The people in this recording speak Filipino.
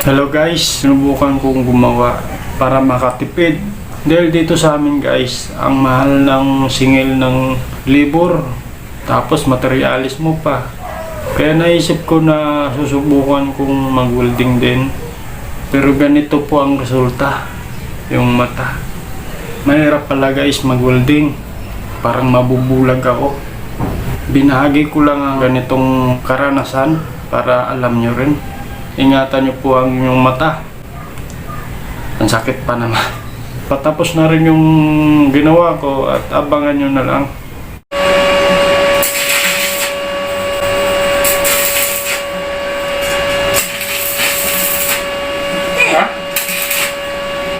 Hello guys, sinubukan kong gumawa para makatipid. Dahil dito sa amin guys, ang mahal ng singil ng libur. Tapos materialis mo pa. Kaya naisip ko na susubukan kong mag-welding din. Pero ganito po ang resulta. Yung mata. Mahirap pala guys mag-welding. Parang mabubulag ako. Binahagi ko lang ang ganitong karanasan para alam nyo rin. Ingatan nyo po ang inyong mata. Ang sakit pa naman. Patapos na rin yung ginawa ko at abangan nyo na lang.